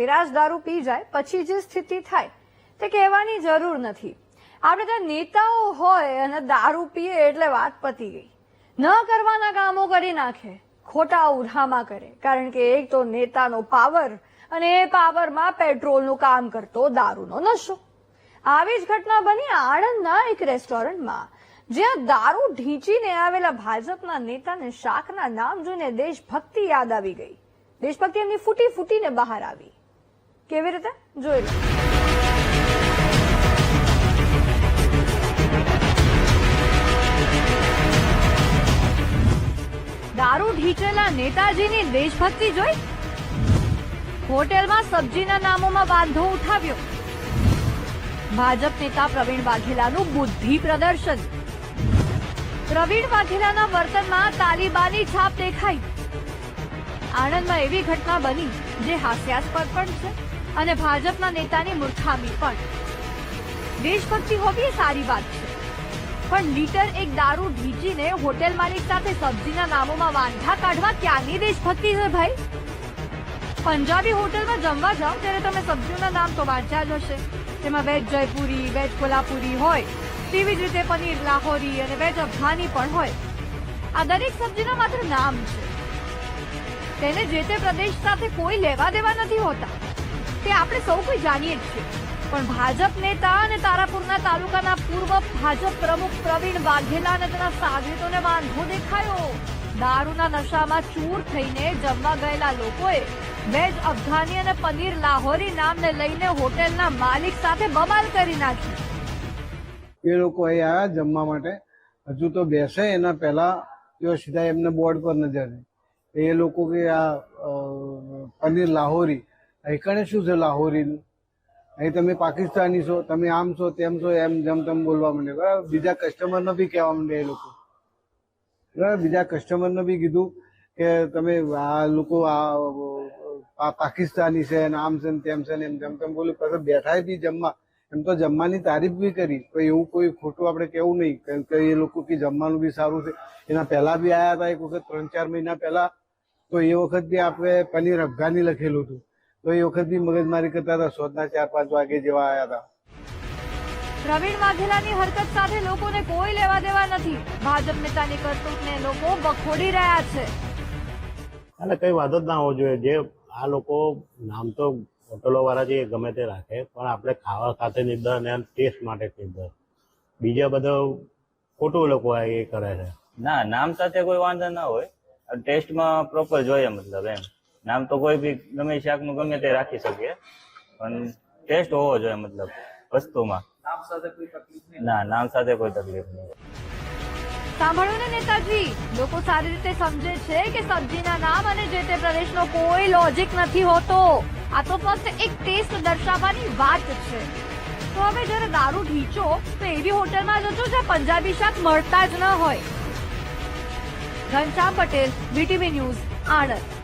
સપેરાશ દારૂ પી જાય, પછી જે સ્થિતિ થાય, તે કહેવાની જરૂર નથી. આપણે ત્યાં નેતાઓ હોય અને દારૂ પીએ એટલે વાત પતી ગઈ. ન કરવાના કામો કરી નાખે, ખોટા ઉઠામા કરે. કારણ કે એક તો નેતાનો પાવર અને એ પાવરમાં પેટ્રોલનું કામ કરતો દારૂનો નશો. આવી જ ઘટના બની આણંદના એક રેસ્ટોરન્ટમાં, જ્યાં દારૂ ઢીંચીને આવેલા ભાજપના નેતાને શાકના નામ જોઈને દેશભક્તિ યાદ આવી ગઈ. દેશભક્તિ એમની ફૂટી ફૂટીને બહાર આવી. કેવી રીતે? જોઈ લો. દારૂ ઢીંચેલા નેતાજીની દેશભક્તિ જોઈ? હોટેલમાં સબ્જીના નામોમાં વાંધો ઉઠાવ્યો. ભાજપ નેતા પ્રવીણ વાઘેલાનું બુદ્ધિ પ્રદર્શન. પ્રવીણ વાઘેલાના વર્તનમાં તાલિબાની છાપ દેખાઈ. આણંદમાં એવી ઘટના બની જે હાસ્યાસ્પદ પણ છે. અને ભાજપના નેતાની મૂર્ખામી પણ. દેશભક્તિ હોવી એ સારી વાત છે. પણ લીટર એક દારૂ ઢીંચીને હોટેલ માલિક સાથે સબ્જીના નામોમાં વાંધા કાઢવા ક્યાંની દેશભક્તિ છે ભાઈ? પંજાબી હોટલમાં જમવા જાઓ ત્યારે તમે સબ્જીઓના નામ તો વાંચ્યા જ હશે. તેમાં વેજ જયપુરી, વેજ કોલ્હાપુરી હોય, તેવી જ રીતે પનીર, લાહોરી અને વેજ અફઘાની પણ હોય. આ દરેક સબ્જીના માત્ર નામ છે. તેને જે તે પ્રદેશ સાથે કોઈ લેવા દેવા નથી હોતા. તે આપણે સૌ કોઈ જાણીએ જ છીએ. પણ ભાજપ નેતા અને તારાપુરના તાલુકાના પૂર્વ ભાજપ પ્રમુખ પ્રવીણ વાઘેલા અને તેના સાગરીતોને વાંધો દેખાયો. દારૂના નશામાં ચૂર થઈને જમવા ગયેલા લોકોએ વેજ અફઘાની અને પનીર લાહોરી નામને લઈને હોટેલના માલિક સાથે બબાલ કરી નાખી. એ લોકો અહીં આવ્યા જમવા માટે. હજુ તો બેસે, એના પહેલા તેઓ સીધા એમને બોર્ડ પર નજર એ લોકો કે આ પનીર લાહોરી અહીં શું છે લાહોરીનું? અહીં તમે પાકિસ્તાની છો, તમે આમ છો, તેમ છો, એમ જેમ તેમ બોલવા માંડે. બરાબર? બીજા કસ્ટમરને બી કહેવા માંડે એ લોકો. બરાબર? બીજા કસ્ટમરને બી કીધું કે તમે આ લોકો આ પાકિસ્તાની છે ને આમ છે ને તેમ છે ને એમ જેમ તેમ બોલ્યું. પછી બેઠા બી જમવા. એમ તો જમવાની તારીફ બી કરી. તો એવું કોઈ ખોટું આપણે કેવું નહીં. કે એ લોકો કે જમવાનું બી સારું છે. એના પહેલા બી આવ્યા હતા એક વખત, ત્રણ ચાર મહિના પહેલા. તો એ વખત બી આપણે પનીર અફઘાની લખેલું હતું. તો એ વખત બી મગજમારી કરતા હતા સોદના ચાર પાંચ વાગે જેવા આવ્યા હતા. પ્રવીણ વાઘેલાની હરકત સાથે લોકોને કોઈ લેવા દેવા નથી. ભાજપ નેતાની કરતૂતને લોકો વખોડી રહ્યા છે. એટલે કઈ વાંધો જ ના હોવો જોઈએ. જે આ લોકો નામ તો હોટલો વાળા જે ગમે તે રાખે પણ આપણે ખાવા ખાતે નિર્ધાર અને ટેસ્ટ માટે નિર્દર બીજા બધા ખોટું લોકો આ એ કરે છે. ના નામ સાથે કોઈ વાંધો ના હોય. ટેસ્ટમાં પ્રોપર જોઈએ મતલબ એમ. નામ તો કોઈ બી ગમે શાકનું ગમે તે રાખી શકીએ પણ ટેસ્ટ હોવો જોઈએ મતલબ વસ્તુમાં. ના નામ સાથે કોઈ તકલીફ નહીં. સાંભળો ને નેતાજી લોકો સારી રીતે સમજે છે કે સબ્જીના નામ અને જે તે પ્રદેશનો કોઈ લોજિક નથી હોતો. આ તો ફક્ત એક ટેસ્ટ દર્શાવવાની વાત છે. તો હવે જ્યારે દારૂ ઢીંચો તો એવી હોટલમાં જજો જ્યાં પંજાબી શાક મળતા જ ન હોય. Ghanshyam Patel BTV news Anand.